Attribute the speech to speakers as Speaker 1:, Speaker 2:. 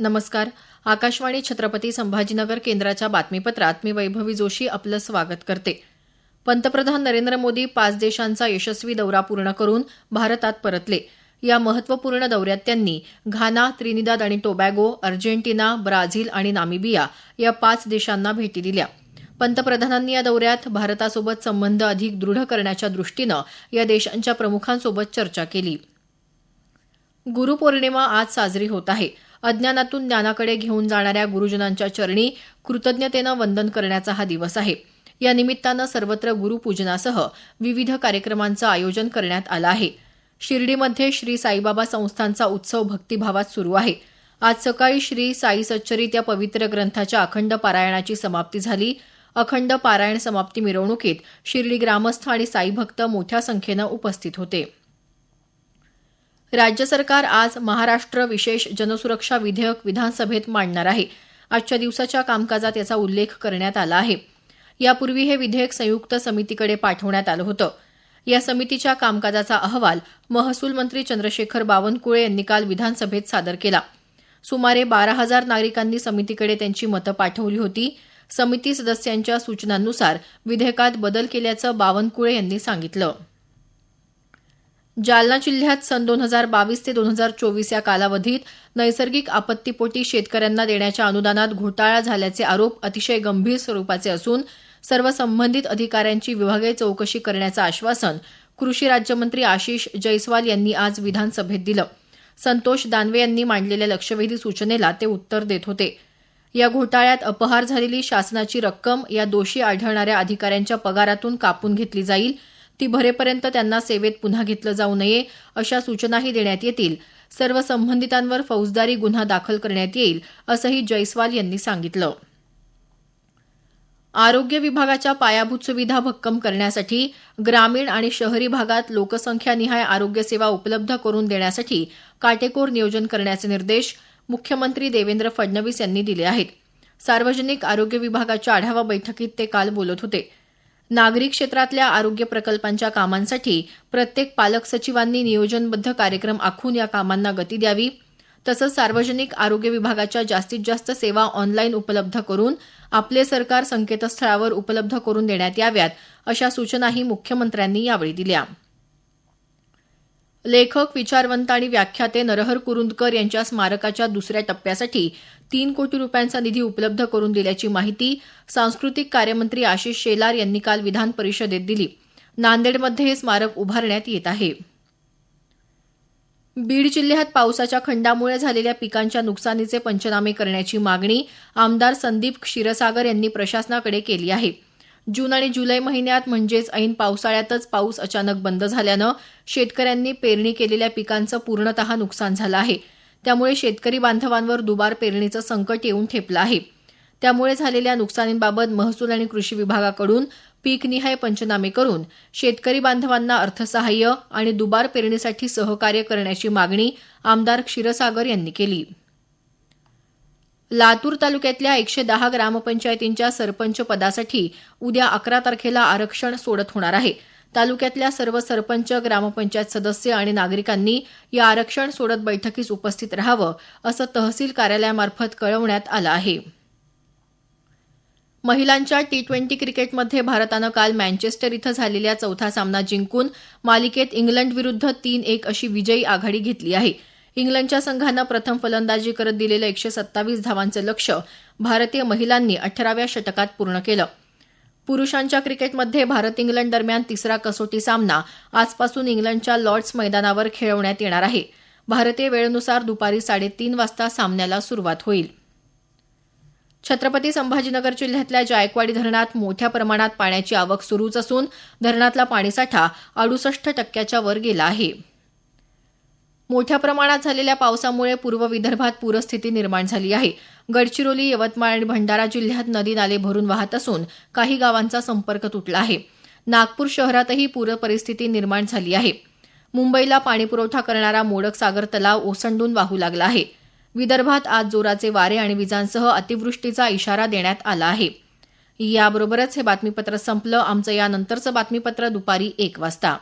Speaker 1: नमस्कार. आकाशवाणी छत्रपती संभाजीनगर केंद्राच्या बातमीपत्रात मी वैभवी जोशी आपलं स्वागत करते. पंतप्रधान नरेंद्र मोदी पाच देशांचा यशस्वी दौरा पूर्ण करून भारतात परतले. या महत्त्वपूर्ण दौऱ्यात त्यांनी घाना त्रिनिदाद आणि टोबॅगो अर्जेंटिना ब्राझील आणि नामिबिया या पाच देशांना भेटी दिल्या. पंतप्रधानांनी या दौऱ्यात भारतासोबत संबंध अधिक दृढ करण्याच्या दृष्टीनं या देशांच्या प्रमुखांसोबत चर्चा केली. गुरुपौर्णिमा आज साजरी होत आहे. अज्ञानातून ज्ञानाकडे घेऊन जाणाऱ्या गुरुजनांच्या चरणी कृतज्ञतेनं वंदन करण्याचा हा दिवस आहे. या निमित्तानं सर्वत्र गुरुपूजनासह विविध कार्यक्रमांचं आयोजन करण्यात आलं आहे. शिर्डीमध्ये श्री साईबाबा संस्थांचा उत्सव भक्तिभावात सुरू आहे. आज सकाळी श्री साई सच्चरित या पवित्र ग्रंथाच्या अखंड पारायणाची समाप्ती झाली. अखंड पारायण समाप्ती मिरवणुकीत शिर्डी ग्रामस्थ आणि साई भक्त मोठ्या संख्येनं उपस्थित होते. राज्य सरकार आज महाराष्ट्र विशेष जनसुरक्षा विधेयक विधानसभेत मांडणार आहे. आजच्या दिवसाच्या कामकाजात याचा उल्लेख करण्यात आला आहे. यापूर्वी हे विधेयक संयुक्त समितीकडे पाठवण्यात आलं होतं. या समितीच्या कामकाजाचा अहवाल महसूल मंत्री चंद्रशेखर बावनकुळे यांनी काल विधानसभेत सादर केला. सुमारे बारा हजार नागरिकांनी समितीकडे त्यांची मतं पाठवली होती. समिती सदस्यांच्या सूचनांनुसार विधेयकात बदल केल्याचं बावनकुळे यांनी सांगितलं. जालना जिल्ह्यात सन दोन हजार बावीस ते दोन हजार चोवीस या कालावधीत नैसर्गिक आपत्तीपोटी शेतकऱ्यांना देण्याच्या अनुदानात घोटाळा झाल्याचे आरोप अतिशय गंभीर स्वरूपाचे असून सर्व संबंधित अधिकाऱ्यांची विभागीय चौकशी करण्याचं आश्वासन कृषी राज्यमंत्री आशिष जैस्वाल यांनी आज विधानसभेत दिलं. संतोष दानवे यांनी मांडलेल्या लक्षवेधी सूचनेला ते उत्तर देत होते. या घोटाळ्यात अपहार झालेली शासनाची रक्कम या दोषी आढळणाऱ्या अधिकाऱ्यांच्या पगारातून कापून घेतली जाईल ती भरेपर्यंत त्यांना सेवेत पुन्हा घेतलं जाऊ नये अशा सूचनाही देण्यात येतील. सर्व संबंधितांवर फौजदारी गुन्हा दाखल करण्यात येईल असंही जैस्वाल यांनी सांगितलं. आरोग्य विभागाच्या पायाभूत सुविधा भक्कम करण्यासाठी ग्रामीण आणि शहरी भागात लोकसंख्यानिहाय आरोग्य सेवा उपलब्ध करून देण्यासाठी काटेकोर नियोजन करण्याचे निर्देश मुख्यमंत्री देवेंद्र फडणवीस यांनी दिले आहेत. सार्वजनिक आरोग्य विभागाच्या आढावा बैठकीत ते काल बोलत होते. नागरी क्षेत्रातल्या आरोग्य प्रकल्पांच्या कामांसाठी प्रत्येक पालक सचिवांनी नियोजनबद्ध कार्यक्रम आखून या कामांना गती द्यावी. तसंच सार्वजनिक आरोग्य विभागाच्या जास्तीत जास्त सेवा ऑनलाईन उपलब्ध करून आपले सरकार संकेतस्थळावर उपलब्ध करून देण्यात याव्यात अशा सूचनाही मुख्यमंत्र्यांनी यावेळी दिल्या. लेखक विचारवंत आणि व्याख्याते नरहर कुरुंदकर यांच्या स्मारकाच्या दुसऱ्या टप्प्यासाठी तीन कोटी रुपयांचा निधी उपलब्ध करून दिल्याची माहिती सांस्कृतिक कार्यमंत्री आशिष शेलार यांनी काल विधान परिषदेत दिली. नांदेडमध्ये हे स्मारक उभारण्यात येत आहे. बीड जिल्ह्यात पावसाच्या खंडामुळे झालेल्या पिकांच्या नुकसानीचे पंचनामे करण्याची मागणी आमदार संदीप क्षीरसागर यांनी प्रशासनाकडे केली आहे. जून आणि जुलै महिन्यात म्हणजेच ऐन पावसाळ्यातच पाऊस अचानक बंद झाल्यानं शेतकऱ्यांनी पेरणी केलेल्या पिकांचं पूर्णतः नुकसान झालं आहे. त्यामुळे शेतकरी बांधवांवर दुबार पेरणीचं संकट येऊन ठेपलं आहे. त्यामुळे झालेल्या नुकसानींबाबत महसूल आणि कृषी विभागाकडून पीकनिहाय पंचनामे करून शेतकरी बांधवांना अर्थसहाय्य आणि दुबार पेरणीसाठी सहकार्य करण्याची मागणी आमदार क्षीरसागर यांनी केली. लातूर तालुक्यातल्या एकशे दहा ग्रामपंचायतींच्या सरपंच पदासाठी उद्या अकरा तारखेला आरक्षण सोडत होणार आहे. तालुक्यातल्या सर्व सरपंच ग्रामपंचायत सदस्य आणि नागरिकांनी या आरक्षण सोडत बैठकीस उपस्थित राहावं असं तहसील कार्यालयामार्फत कळवण्यात आलं आहे. महिलांच्या टी ट्वेंटी क्रिकेटमध्ये भारतानं काल मँचेस्टर इथं झालेला चौथा सामना जिंकून मालिकेत इंग्लंडविरुद्ध तीन एक अशी विजयी आघाडी घेतली आहे. इंग्लंडच्या संघानं प्रथम फलंदाजी करत दिलेलं एकशे सत्तावीस धावांचं लक्ष्य भारतीय महिलांनी अठराव्या षटकात पूर्ण केलं. पुरुषांच्या क्रिकेटमध्ये भारत इंग्लंड दरम्यान तिसरा कसोटी सामना आजपासून इंग्लंडच्या लॉर्ड्स मैदानावर खेळवण्यात येणार आहे. भारतीय वेळेनुसार दुपारी साडेतीन वाजता सामन्याला सुरुवात होईल. छत्रपती संभाजीनगर जिल्ह्यातल्या जायकवाडी धरणात मोठ्या प्रमाणात पाण्याची आवक सुरूच असून धरणातला पाणीसाठा अडुसष्ट टक्क्याच्या वर गेला आहे. मोठ्या प्रमाणात झालेल्या पावसामुळे पूर्व विदर्भात पूरस्थिती निर्माण झाली आहे. गडचिरोली यवतमाळ आणि भंडारा जिल्ह्यात नदी नाले भरून वाहत असून काही गावांचा संपर्क तुटला आहे. नागपूर शहरातही पूर परिस्थिती निर्माण झाली आहे. मुंबईला पाणीपुरवठा करणारा मोडक सागर तलाव ओसंडून वाहू लागला आहे. विदर्भात आज जोराचे वारे आणि विजांसह अतिवृष्टीचा इशारा देण्यात आला आहे. याबरोबरच हे बातमीपत्र संपलं. आमचं यानंतरचं बातमीपत्र दुपारी एक वाजता.